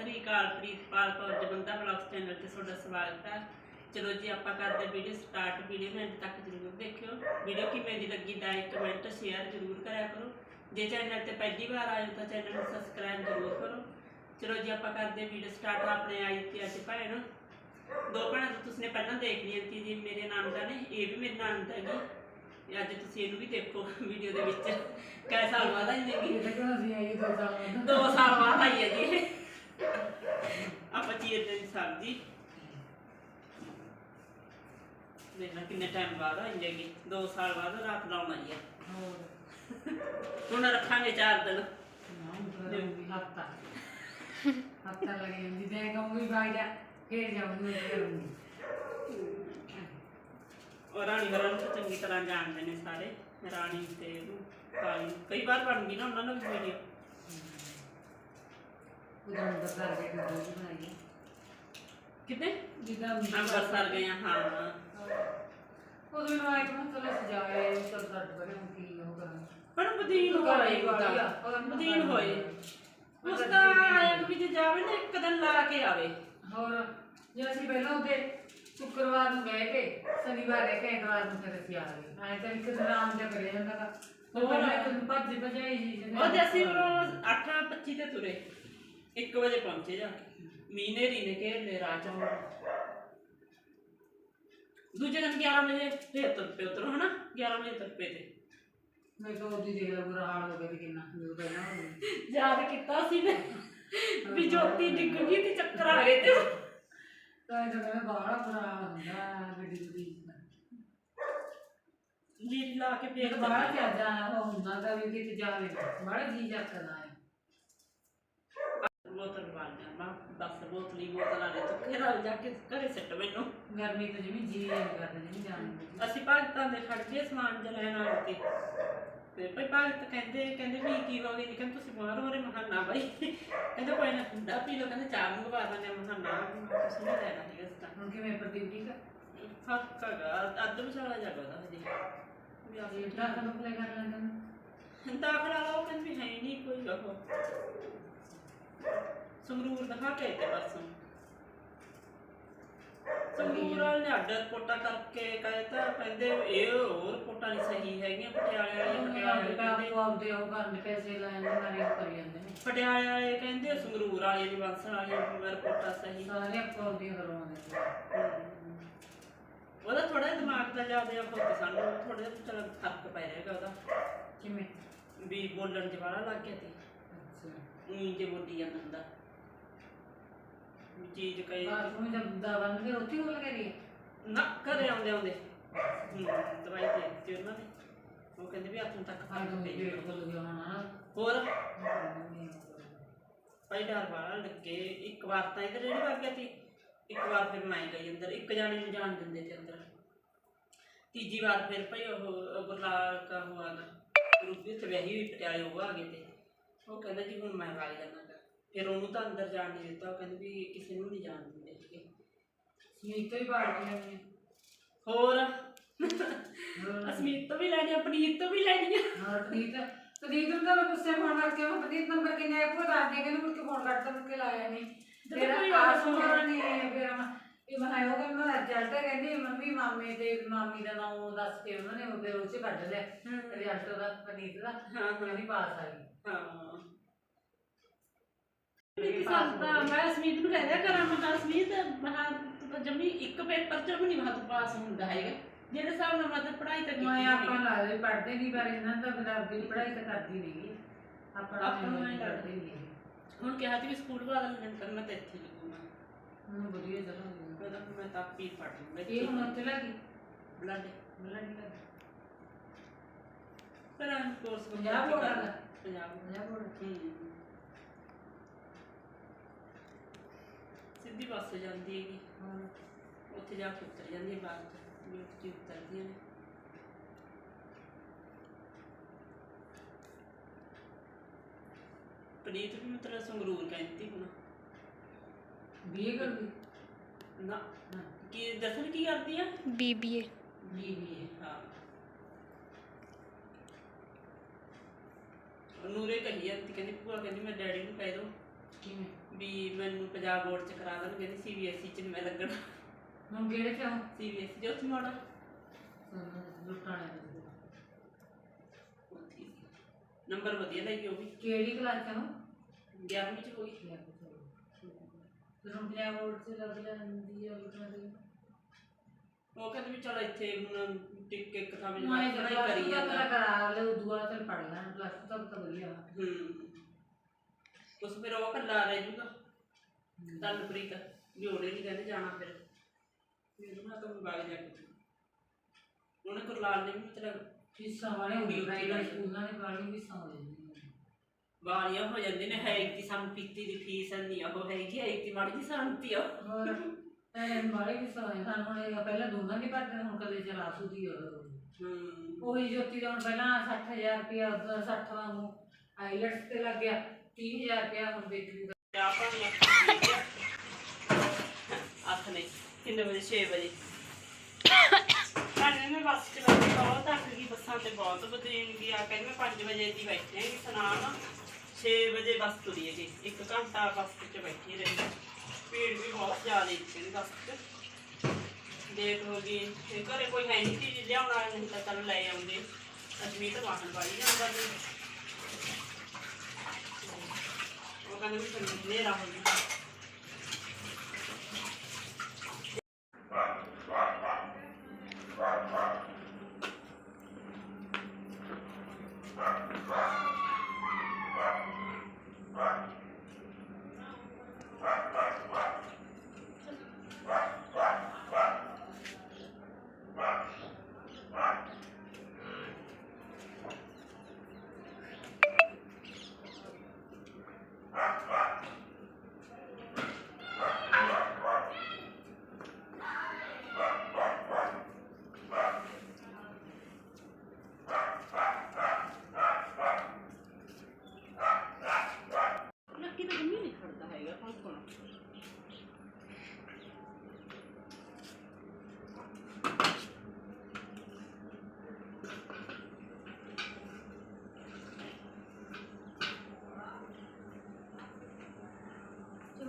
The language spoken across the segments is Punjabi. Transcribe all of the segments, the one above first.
ਸ੍ਰੀ ਅਕਾਲ ਪ੍ਰੀਤਪਾਲ ਕੌਰ ਜਵੰਦਾ ਬਲੌਗਸ ਚੈਨਲ ਤੇ ਤੁਹਾਡਾ ਸਵਾਗਤ ਹੈ। ਚਲੋ ਜੀ ਆਪਾਂ ਕਰਦੇ ਵੀਡੀਓ ਸਟਾਰਟ ਵੀਡੀਓ ਨੂੰ ਅੰਤ ਤੱਕ ਜ਼ਰੂਰ ਦੇਖਿਓ। ਵੀਡੀਓ ਕਿਵੇਂ ਦੀ ਲੱਗੀ ਲਾਈਕ ਕਮੈਂਟ ਸ਼ੇਅਰ ਜ਼ਰੂਰ ਕਰਿਆ ਕਰੋ। ਜੇ ਚੈਨਲ ਤੇ ਪਹਿਲੀ ਵਾਰ ਆਏ ਹੋ ਤਾਂ ਚੈਨਲ ਨੂੰ ਸਬਸਕ੍ਰਾਈਬ ਜ਼ਰੂਰ ਕਰੋ। ਚਲੋ ਜੀ ਆਪਾਂ ਕਰਦੇ ਵੀਡੀਓ ਸਟਾਰਟ ਆਪਣੇ ਆਈ ਤੇ ਅੱਜ ਭੈਣ। ਦੋ ਭੈਣਾਂ ਤਾਂ ਤੁਸੀਂ ਪਹਿਲਾਂ ਦੇਖ ਲਈਆਂ ਸੀ ਜੀ ਮੇਰੇ ਨਾਨਦਾ ਨੇ ਇਹ ਵੀ ਮੇਰੇ ਨਾਨਦਾ ਹੈਗੀ ਤੇ ਅੱਜ ਤੁਸੀਂ ਇਹਨੂੰ ਵੀ ਦੇਖੋ ਵੀਡੀਓ ਦੇ ਵਿੱਚ। ਕੈ ਸਾਲ ਬਾਅਦ ਆਈ ਦੋ ਸਾਲ ਬਾਅਦ। ਦੋ ਆਈ ਹੈ ਜੀ। ਆਪਾਂ ਚੀਰ ਦੀ ਸਬਜ਼ੀ ਦੇਖਣਾ ਕਿੰਨੇ ਟਾਈਮ ਬਾਅਦ ਆਈ ਹੈਗੀ। ਦੋ ਸਾਲ ਬਾਅਦ ਰਾਤ ਲਾਉਣ ਆਈ ਹੈ ਹੋਰ ਹੁਣ ਰੱਖਾਂਗੇ ਚਾਰ ਦਿਨ। ਨਾ ਮਤਲਬ ਹੱਤਾ ਹੱਤਾ ਲੱਗ ਜਾਂਦੀ ਤੇ ਕਹੂੰਗੀ ਬਾਈ ਜਾ ਫੇਰ ਜਾਊਂਗੀ ਮੈਂ ਕਰੂੰਗੀ ਔਰ ਰਾਣੀ ਨੂੰ ਤਾਂ ਚੰਗੀ ਤਰ੍ਹਾਂ ਜਾਣਦੇ ਨੇ ਸਾਰੇ ਰਾਣੀ ਤੇ ਕਾਲੀ। ਕਈ ਵਾਰ ਬਣ ਗਈ ਨਾ ਉਹਨਾਂ ਨਾਲ ਵੀ ਵੀਡੀਓ ਉਹਦਾ ਕਰ ਲਈ ਬਣਾਈ ਕਿਤੇ? ਜਿੱਦਾਂ ਅੰਮ੍ਰਿਤਸਰ ਗਏ ਆ ਹਾਂ। ਚਲੋ ਸਜਾਏ ਹੁਣ ਕੀ ਉਹ ਕਰਾਂ ਪਰ ਬਦੀਨ ਹੋਏ ਉਹਦਾ ਬਦੀਨ ਹੋਏ। ਉਸ ਦਾ ਆਇਆ ਵੀ ਜੇ ਜਾਵੇ ਨਾ ਇੱਕ ਦਿਨ ਲਾ ਕੇ ਆਵੇ। ਹੋਰ ਜੇ ਅਸੀਂ ਪਹਿਲਾਂ ਉਹਦੇ ਸ਼ੁੱਕਰਵਾਰ ਨੂੰ ਗਏ ਤੇ ਸ਼ਨੀਵਾਰ ਰਹਿ ਕੇ ਐਤਵਾਰ ਨੂੰ ਫਿਰ ਅਸੀਂ ਆ ਗਏ। ਆਏ ਤਾਂ ਇੱਕ ਦਿਨ ਆਰਾਮ ਜਿਹਾ ਕਰਿਆ ਜਾਂਦਾ ਤਾ। ਹੋਰ। ਹੋਰ ਮੈਂ ਭੱਜ ਭਜਾਈ ਜੀ ਜਿਹਨੇ- ਉਹ ਅਸੀਂ ਉਹ 8:25 ਤੇ ਤੁਰੇ। 1 ਵਜੇ ਪਹੁੰਚੇ ਜਾ ਕੇ। ਮੀਨੇ ਰੀ ਨੇ ਘੇਰ ਲੈ ਰਾਜ ਦੂਜੇ ਦਿਨ 11 ਵਜੇ ਤੇ ਤੁਰ ਪਏ ਉਧਰੋਂ ਹਨਾ? 11 ਵਜੇ ਤੁਰ ਪਏ ਤੇ। ਮੈਂ ਤਾਂ ਉਹਦੀ ਦੇਖ ਲਾ ਬੁਰਾ ਹਾਲ ਹੋ ਗਿਆ ਤੇ ਕਿੰਨਾ ਜੋ ਪਹਿਲਾਂ ਹੋ ਗਿਆ ਯਾਦ ਕੀਤਾ ਸੀ ਨੇ ਵੀ ਜੋਤੀ ਡਿੱਗ ਗਈ ਤੇ ਚੱਕਰ ਆ ਗਏ ਤੇ। ਤਾਂ ਇਹ ਤਾਂ ਕਹਿੰਦਾ ਬਾਹਲਾ ਬੁਰਾ ਹਾਲ ਹੁੰਦਾ ਗੱਡੀ ਗੁੱਡੀ ਲੀਲ ਲਾ ਕੇ ਫੇਰ ਤਾਂ ਬਾਹਲਾ ਚੱਜਾ ਉਹ ਹੁੰਦਾ ਦਾ ਵੀ ਕਿਤੇ ਜਾਵੇ। ਬੜਾ ਜੀ ਚੱਕਦਾ ਹੈ ਬੋਤਲ ਗਿਆ ਮੈਂ ਦਸ ਬੋਤਲੀ ਬੋਤਲਾਂ ਨੇ ਚੁੱਕੇ ਨਾਲ ਜਾ ਕੇ ਘਰੇ ਸਿੱਟ ਮੈਨੂੰ। ਗਰਮੀ ਤੋਂ ਜਿਵੇਂ ਜੀ ਕਰਦਾ ਜਿਵੇਂ ਜਾਣ ਨੂੰ ਅਸੀਂ ਭਗਤਾਂ ਦੇ ਖੜ ਗਏ ਸਮਾਨ ਜਿਹਾ ਲੈਣ ਆਏ ਤੇ। ਤੇ ਭਾਈ ਭਗਤ ਕਹਿੰਦੇ ਕਹਿੰਦੇ ਵੀ ਕੀ ਹੋ ਗਿਆ? ਜੀ ਕਹਿੰਦੇ ਤੁਸੀਂ ਬਾਹਰ ਹੋ ਰਹੇ ਮਹਾਨਾ ਬਾਈ। ਕਹਿੰਦੇ ਕੋਈ ਨਾ ਠੰਡਾ ਪੀ ਲਓ ਕਹਿੰਦੇ ਚਾਹ ਮੰਗਵਾ ਦਿੰਦੇ ਮਹਾਨਾ ਤੁਸੀਂ ਨਹੀਂ ਲੈਣਾ ਹੈਗਾ ਇਸ ਤਾਂ ਹੁਣ ਕਿਵੇਂ ਪ੍ਰਦੀਪ ਠੀਕ ਆ? ਫ਼ਰਕ ਹੈਗਾ ਅੱਧ ਵਿਚਾਲਾ ਜਾਗਾ ਦਾ ਹਜੇ। ਵੀ ਆ ਇਹ ਤਾਂ ਕਦੋਂ ਪਲੇ ਕਰ ਲੈਂਦਾ ਨਾ। ਦਾਖਲਾ ਲਾਓ ਕਹਿੰਦੇ ਹੈ ਨਹੀਂ ਕੋਈ ਉਹ। ਸੰਗਰੂਰ ਦਿਖਾ ਕੇ ਤੇ ਪਰਸੋਂ ਸੰਗਰੂਰ ਵਾਲੇ ਨੇ ਅੱਡ ਰਿਪੋਰਟਾਂ ਕਰਕੇ ਕਹੇ ਤਾਂ ਕਹਿੰਦੇ ਇਹ ਹੋਰ ਰਿਪੋਰਟਾਂ ਨਹੀਂ ਸਹੀ ਹੈਗੀਆਂ ਪਟਿਆਲੇ ਵਾਲੀਆਂ ਪਟਿਆਲੇ ਵਾਲੇ ਕਹਿੰਦੇ ਆਪਦੇ ਉਹ ਕਰਨ ਪੈਸੇ ਲੈਣ ਦੇ ਨਾਲੇ ਕਰੀ ਜਾਂਦੇ ਨੇ। ਪਟਿਆਲੇ ਵਾਲੇ ਕਹਿੰਦੇ ਸੰਗਰੂਰ ਵਾਲੇ ਦੀ ਬੰਸਲ ਵਾਲੀਆਂ ਰਿਪੋਰਟਾਂ ਸਹੀ। ਸਾਰੇ ਆਪੋ ਆਪਦੀਆਂ ਕਰਵਾਉਂਦੇ ਉਹਦਾ ਥੋੜਾ ਦਿਮਾਗ ਦਾ ਜ਼ਿਆਦਾ ਉਹ ਤੇ ਸਾਨੂੰ ਥੋੜਾ ਜਿਹਾ ਚਲ ਫ਼ਰਕ ਪੈ ਜਾਏਗਾ ਉਹਦਾ। ਕਿਵੇਂ? ਵੀ ਬੋਲਣ ਚ ਵਾਲਾ ਲੱਗ ਗਿਆ ਤੇ ਉਹੀ ਜੇ ਬੋਲੀ ਜਾਂਦਾ ਹੁੰਦਾ। ਵੀ ਚੀਜ਼ ਕਹੇ ਬਾਤ ਨੂੰ ਜਦ ਦਾ ਬੰਦ ਕੇ ਉੱਥੇ ਹੋ ਲਗੇ ਰਹੀ ਨਾ ਘਰੇ ਆਉਂਦੇ ਆਉਂਦੇ। ਹੂੰ, ਦਵਾਈ ਦੇ ਦਿੱਤੀ ਉਹਨਾਂ ਨੇ। ਉਹ ਕਹਿੰਦੇ ਵੀ ਹੱਥੋਂ ਤੱਕ ਆਈ ਫ਼ਰਕ ਨੂੰ ਪੈ ਵੇਟ ਜਾਊਗਾ। ਖੁੱਲ ਗਿਆ ਹੋਣਾ ਹੋਰ? ਨਾ ਭਾਈ ਡਰ ਵਾਲਾ ਲੱਗੇ। ਇੱਕ ਵਾਰ ਤਾਂ ਇਹਦੇ ਰੇੜੀ ਵਗ ਗਿਆ ਸੀ। ਇੱਕ ਵਾਰ ਫਿਰ ਮੈਂ ਗਈ ਅੰਦਰ। ਇੱਕ ਜਾਣੇ ਨੂੰ ਜਾਣ ਦਿੰਦੇ ਤੇ ਅੰਦਰ। ਤੀਜੀ ਵਾਰ ਫਿਰ ਭਾਈ ਉਹ ਗੁਰਲਾਲ ਕਾ ਹੋਆ ਨਾ ਗਰੁੱਪ ਵਿੱਚ ਵਿਆਹੀ ਹੋਈ ਪਟਿਆਲੇ ਉਹ ਆ ਗਏ ਤੇ। ਉਹ ਕਹਿੰਦਾ ਜੀ ਹੁਣ ਮੈਂ ਵਗ ਜਾਣਾ ਗਾ। ਫਿਰ ਉਹਨੂੰ ਤਾਂ ਅੰਦਰ ਜਾਣ ਨਹੀਂ ਦਿੱਤਾ ਉਹ ਕਹਿੰਦੇ ਵੀ ਕਿਸੇ ਨੂੰ ਨਹੀਂ ਜਾਣ ਦਿੰਦੇ ਹੈਗੇ। ਸਮੀਤ ਤੋਂ ਹੀ ਪਾਰਟੀਆਂ ਨੇ ਹੋਰ? ਹੋਰ। ਅਸਮੀਤ ਤੋਂ ਵੀ ਲੈਣੀ ਆਪਣੀ ਤੋਂ ਵੀ ਲੈਣੀ ਆ। ਹਾਂ ਪ੍ਰੀਤ। ਪ੍ਰੀਤ ਨੂੰ ਤਾਂ ਮੈਂ ਗੁੱਸੇ ਫੋਨ ਕਰਕੇ ਮੈਂ ਪ੍ਰੀਤ ਨੰਬਰ ਕਿੰਨੇ ਹੈ? ਭਰਾ ਦੇ ਕਹਿੰਦੇ ਮੁੜ ਕੇ ਫੋਨ ਕਰਤਾ ਮੁੜ ਕੇ ਲਾਇਆ ਨਹੀਂ। ਜਦੋਂ ਫਿਰ ਕੋਈ ਆਸ ਆਸ ਮਾਰ ਨੇ ਫਿਰ ਮੈਂ ਇਹ ਉਹ ਕਹਿੰਦਾ ਮੈਂ ਰਿਜ਼ਲਟ ਕਹਿੰਦੀ ਮੰਮੀ ਮਾਮੇ ਤੇ ਮਾਮੀ ਦਾ ਨਾਮ ਦੱਸ ਕੇ ਉਹਨਾਂ ਨੇ ਉਹ ਫਿਰ ਉਹ ਚ ਕੱਢ ਲਿਆ। ਰਿਜ਼ਲਟ ਉਹਦਾ ਪ੍ਰੀਤ ਦਾ ਕਹਿੰਦੀ ਪਾਸ ਆ ਗਈ। ਹਾਂ। ਮੇਰੀ ਸੰਤਾ ਮੈਂ ਅਸਮੀਤ ਨੂੰ ਕਹਿੰਦਾ ਕਰਾਂ ਮੈਂ ਕਿਹਾ, ਅਸਮੀਤ ਮਹਾ ਜੰਮੀ ਇੱਕ ਪੇਪਰ ਚ ਵੀ ਨਹੀਂ ਮਹਾ ਪਾਸ ਹੁੰਦਾ ਹੈਗਾ। ਜਿਹੜੇ ਹਿਸਾਬ ਨਾਲ ਮੈਂ ਤਾਂ ਪੜ੍ਹਾਈ ਤਾਂ ਕੀਤੀ ਮੈਂ ਨਹੀਂ ਆਪਾਂ ਲਾ ਲਈ ਪੜ੍ਹਦੇ ਨਹੀਂ ਪਰ ਇਹਨਾਂ ਦਾ ਗੁਲਾਬੀ ਦੀ ਪੜ੍ਹਾਈ ਤਾਂ ਕਰਦੀ ਨਹੀਂ ਆਪਾਂ ਆਪਾਂ ਨੂੰ ਨਹੀਂ ਪੜ੍ਹਦੇ ਨਹੀਂ ਹੁਣ ਕਿਹਾ ਸੀ ਵੀ ਸਕੂਲ ਬਦਲ ਲੈਣ ਕਰ ਮੈਂ ਤਾਂ ਇੱਥੇ ਲੱਗੂਗਾ। ਹੁਣ ਵਧੀਆ ਚੱਲਾਂਗੇ ਮੈਂ ਤਾਂ ਮੈਂ ਤਾਂ ਆਪੀ ਪੜ੍ਹ ਲੂੰਗਾ ਇਹ ਹੁਣ ਉੱਥੇ ਲੱਗੀ ਬਲੱਡ ਬਲੱਡ ਲੱਗੀ ਪਰ ਆਂ ਕੋਰਸ ਪੰਜਾਬ ਬੋਰਡ ਵਾਲਾ? ਪੰਜਾਬ ਪੰਜਾਬ ਬੋਰਡ ਹੂੰ ਸਿੱਧੀ ਬੱਸ ਜਾਂਦੀ ਹੈਗੀ। ਹਾਂ। ਉੱਥੇ ਜਾ ਕੇ ਉਤਰ ਜਾਂਦੀ ਹੈ ਵੀ ਉੱਥੇ ਉਤਰਦੀਆਂ ਨੇ ਪ੍ਰੀਤ ਵੀ ਮਤਲਬ ਸੰਗਰੂਰ ਕਹਿੰਦੀ ਹੁਣ। ਬੀਏ ਕਰਦੀ ਨਾ ਹਾਂ ਕੀ ਦੱਸਣ ਕੀ ਕਰਦੀ ਆ? ਬੀਬੀਏ। ਬੀਏ ਹਾਂ। ਨੂਰੇ ਕਹੀ ਜਾਂਦੀ ਕਹਿੰਦੀ ਭੂਆ ਕਹਿੰਦੀ ਮੈਂ ਡੈਡੀ ਨੂੰ ਕਹਿ ਦੋ ਕਿਵੇਂ? ਵੀ ਮੈਨੂੰ ਪੰਜਾਬ ਬੋਰਡ ਚ ਕਰਾ ਦੇਣ ਕਹਿੰਦੀ ਸੀਬੀਐਸਈ ਚ ਨੀ ਮੈਂ ਲੱਗਣਾ। ਹੁਣ ਕਿਹੜੇ ਚੋਂ ਸੀਬੀਐਸਈ ਜੋ ਉੱਥੇ ਮੋੜਾ। ਲੁੱਟਾਣੇ ਨੰਬਰ ਵਧੀਆ ਲੱਗੀ ਉਹ ਵੀ। ਕਿਹੜੀ ਕਲਾਸ ਚੋਂ 11ਵੀਂ ਚ ਹੋਈ ਬੋਰਡ ਚ ਲੱਗ ਲੈਂਦੀ ਆ ਲੁੱਟਾਣੇ ਉਹ ਕਹਿੰਦੇ ਵੀ ਚਲ ਇੱਥੇ ਹੁਣ ਟਿਕ ਇੱਕ ਥਾਂ ਵੀ ਮੈਂ ਪੜ੍ਹਾਈ ਕਰੀ ਕਰੀ ਜਾਂਦਾ। ਕਰਾ ਲੈ ਉਦੋਂ ਬਾਅਦ ਚੱਲ ਪੜ ਲੈਣ ਪਲੱਸ ਟੂ ਤੱਕ ਤਾਂ ਵਧੀਆ। ਹੂੰ। ਉਸ ਫਿਰ ਉਹ ਕੱਲਾ ਰਹਿ ਜੂਗਾ ਤਨਪ੍ਰੀਤ ਵੀ ਉਹਨੇ ਨਹੀਂ ਕਹਿੰਦੇ ਜਾਣਾ ਫਿਰ। ਫਿਰ ਮੈਂ ਤਾਂ ਬਾਗ ਜਾ ਕੇ ਉਹਨੇ ਕੁਰਲਾਲ ਨੇ ਵੀ ਮਤਲਬ ਫੀਸਾਂ ਵਾਲੇ ਹੁੰਦੇ ਪ੍ਰਾਈਵੇਟ ਸਕੂਲਾਂ ਦੇ ਵਾਲੀ ਫੀਸਾਂ ਹੋ ਜਾਂਦੀਆਂ ਵਾਲੀਆਂ ਹੋ ਜਾਂਦੇ ਨੇ ਹੈ ਕਿ ਸਾਨੂੰ ਪੀਤੀ ਦੀ ਫੀਸ ਨਹੀਂ ਉਹ ਹੈਗੀ ਹੈ ਕਿ ਮਾੜੀ ਜੀ ਸ਼ਾਂਤੀ ਆ। ਹੋਰ ਟਾਈਮ ਵਾਲੇ ਫੀਸਾਂ ਹੋ ਜਾਂਦੀਆਂ ਸਾਨੂੰ ਹੁਣ ਇਹ ਪਹਿਲਾਂ ਦੋਨਾਂ ਦੀ ਭਰਦੇ ਹੁਣ ਕੱਲੇ ਚਲਾਸੂ ਦੀ ਆ। ਹੂੰ। ਉਹੀ ਜੋਤੀ ਦਾ ਹੁਣ ਪਹਿਲਾਂ 60000 ਰੁਪਇਆ 60 ਵਾਂਗੂ ਆਈਲੈਟਸ ਤੇ ਲੱਗ ਗਿਆ 30000 ਰੁਪਇਆ ਹੁਣ ਬੇਟੀ ਦਾ ਪਾਣੀ ਆ। ਅੱਠ ਨੇ ਕਿੰਨੇ ਵਜੇ? 6 ਵਜੇ। ਸਾਡੇ ਮੈਂ ਬੱਸ ਚ ਬੈਠੀ ਬਹੁਤ ਥੱਕ ਗਈ ਬੱਸਾਂ ਤੇ ਬਹੁਤ ਬਦੇਨਗੀ ਆ ਕਹਿੰਦੀ ਮੈਂ 5 ਵਜੇ ਦੀ ਬੈਠੀ ਹਾਂ ਸਨਾਮ 6 ਵਜੇ ਬੱਸ ਤੁਰੀ ਹੈਗੀ। ਇੱਕ ਘੰਟਾ ਬੱਸ ਚ ਬੈਠੀ ਰਹੀ। ਭੀੜ ਵੀ ਬਹੁਤ ਜ਼ਿਆਦਾ ਸੀ ਬੱਸ ਚ। ਲੇਟ ਹੋ ਗਈ ਤੇ ਘਰੇ ਕੋਈ ਹੈ ਨਹੀਂ ਚੀਜ਼ ਲਿਆਉਣ ਨਹੀਂ ਤਾਂ ਚਲ ਲੈ ਆਉਂਦੇ। ਅਜਮੀਤ ਵਾਹਨ ਵਾਲੀ ਜਾਂਦਾ ਸੀ। ਉਹ ਕਹਿੰਦੇ ਵੀ ਚੰਗੀ ਹੋ ਗਿਆ ਲੱਕੀ ਤਾਂ ਜੰਮੀ ਨਹੀਂ ਖੜਦਾ ਹੈਗਾ ਕੌਣ ਕੌਣ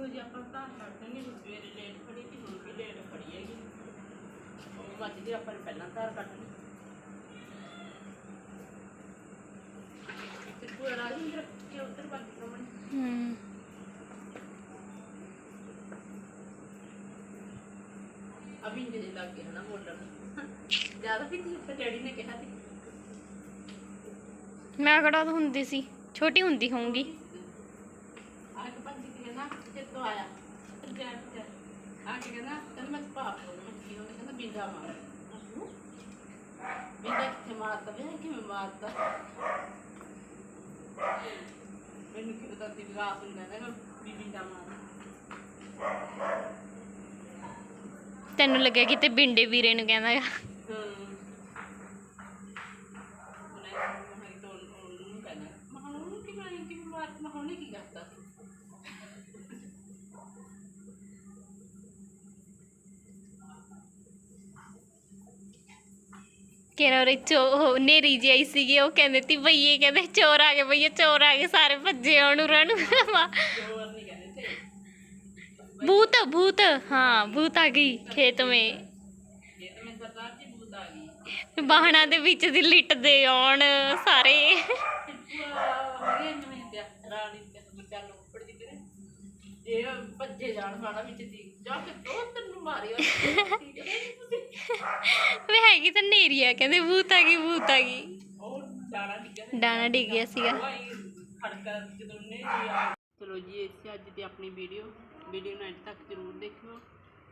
ਚਲੋ ਜੀ ਆਪਾਂ ਤਾਂ ਛੱਡ ਦੇਂਗੇ ਹੁਣ ਸਵੇਰੇ ਲੇਟ ਖੜੀ ਸੀ ਹੁਣ ਵੀ ਲੇਟ ਖੜੀ ਹੈਗੀ। ਉਹ ਮੱਝ ਦੀ ਆਪਾਂ ਨੇ ਪਹਿਲਾਂ ਧਾਰ ਕੱਢ ਲਈ। ਤੇ ਪੂਰਾ ਰਾਜਿੰਦਰ ਕੇ ਉੱਤਰ ਬਾਕੀ ਪ੍ਰਮਾਣ ਹੂੰ। ਅਭੀ ਨੇ ਲੱਗ ਗਿਆ ਨਾ ਬੋਲਣ ਜ਼ਿਆਦਾ ਵੀ ਤੀ ਤੇ ਡੈਡੀ ਨੇ ਕਿਹਾ ਸੀ। ਮੈਂ ਕਿਹੜਾ ਹੁੰਦੀ ਸੀ ਛੋਟੀ ਹੁੰਦੀ ਹੋਊਂਗੀ ਆ ਕੇ ਪੰਜ ਕਿ ਕਹਿੰਦਾ ਤੇ ਤੋ ਆਇਆ ਤੇ ਜਾ ਜਾ ਆ ਕੇ ਕਹਿੰਦਾ ਕਹਿੰਦਾ ਮੈਂ ਪਾਪ ਕੀ ਹੋ ਗਿਆ ਕਹਿੰਦਾ ਬਿੰਦਾ ਮਾਰ। ਬਿੰਦਾ ਕਿੱਥੇ ਮਾਰਦਾ ਵੇ? ਕਿਵੇਂ ਮਾਰਦਾ? ਮੈਨੂੰ ਕੀ ਪਤਾ ਸੀ ਵਿਗਾਸ ਹੁੰਦਾ ਨਾ ਵੀ ਬਿੰਦਾ ਮਾਰ। ਤੈਨੂੰ ਲੱਗਿਆ ਕਿਤੇ ਬਿੰਡੇ ਵੀਰੇ ਨੂੰ ਕਹਿੰਦਾ ਆ ਹਮ ਉਹਨੇ ਮਹਾਈ ਤੋਂ ਉਹਨੂੰ ਕਹਿੰਦਾ ਮਹਾਂ ਉਹਨੂੰ ਕੀ ਮੈਂ ਕਿ ਮਾਰ ਮਹਾਂ ਉਹਨੇ ਕੀ ਕਰਤਾ ਕਿਹੜਾ ਉਹ ਚੋ ਉਹ ਨੇਰੀ ਜਿਹੀ ਆਈ ਸੀਗੀ ਉਹ ਕਹਿੰਦੇ ਤੀ ਭਈਏ ਕਹਿੰਦੇ ਚੋਰ ਆ ਗਏ ਭਈਏ ਚੋਰ ਆ ਗਏ ਸਾਰੇ ਭੱਜੇ ਉਹਨੂੰ ਰਣ ਜੋਰ ਨਹੀਂ ਕਹਿੰਦੇ ਤੇ ਭੂਤ ਭੂਤ ਹਾਂ ਭੂਤ ਆ ਗਈ ਖੇਤ ਮੇ। ਬੂਤ ਬਾਹਣਾ ਦੇ ਵਿੱਚ ਦੀ ਲਿਟਦੇ ਆਉਣ ਸਾਰੇ ਪੂਰਾ ਹਰੇ ਨਵੇਂ ਪਿਆ ਰਾਣੀ ਤੇ ਬੱਚਾ ਨੂੰ ਉੱਪਰ ਦੀ ਕਰੇ ਇਹ ਭੱਜੇ ਜਾਣ ਵਾਲਾ ਵਿੱਚ ਦੀ ਜਾ ਕੇ ਦੋ ਤਿੰਨ ਨੂੰ ਮਾਰਿਆ ਵੇ ਹੈਗੀ ਤਾਂ ਨੇਰੀ ਆ ਕਹਿੰਦੇ ਭੂਤ ਆ ਗਈ ਭੂਤ ਆ ਗਈ। ਉਹ ਡਾਣਾ ਡਿੱਗਿਆ ਡਾਣਾ ਡਿੱਗ ਗਿਆ ਸੀਗਾ। ਖੜਕਾ ਜਦੋਂ ਨੇ ਜੀ ਚਲੋ ਜੀ ਇਹ ਸੀ ਅੱਜ ਦੀ ਆਪਣੀ ਵੀਡੀਓ। ਵੀਡੀਓ ਨੂੰ ਐਂਡ ਤੱਕ ਜ਼ਰੂਰ ਦੇਖਿਓ।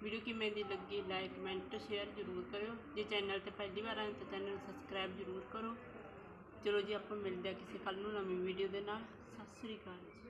ਵੀਡੀਓ ਕਿਵੇਂ ਦੀ ਲੱਗੀ ਲਾਈਕ ਕਮੈਂਟ ਸ਼ੇਅਰ ਜ਼ਰੂਰ ਕਰਿਓ। ਜੇ ਚੈਨਲ ਤੇ ਪਹਿਲੀ ਵਾਰ ਆਏ ਤਾਂ ਚੈਨਲ ਨੂੰ ਸਬਸਕ੍ਰਾਈਬ ਜ਼ਰੂਰ ਕਰੋ। ਚਲੋ ਜੀ ਆਪਾਂ ਮਿਲਦੇ ਹਾਂ ਕਿਸੇ ਕੱਲ ਨੂੰ ਨਵੀਂ ਵੀਡੀਓ ਦੇ ਨਾਲ। ਸਤਿ ਸ੍ਰੀ ਅਕਾਲ ਜੀ।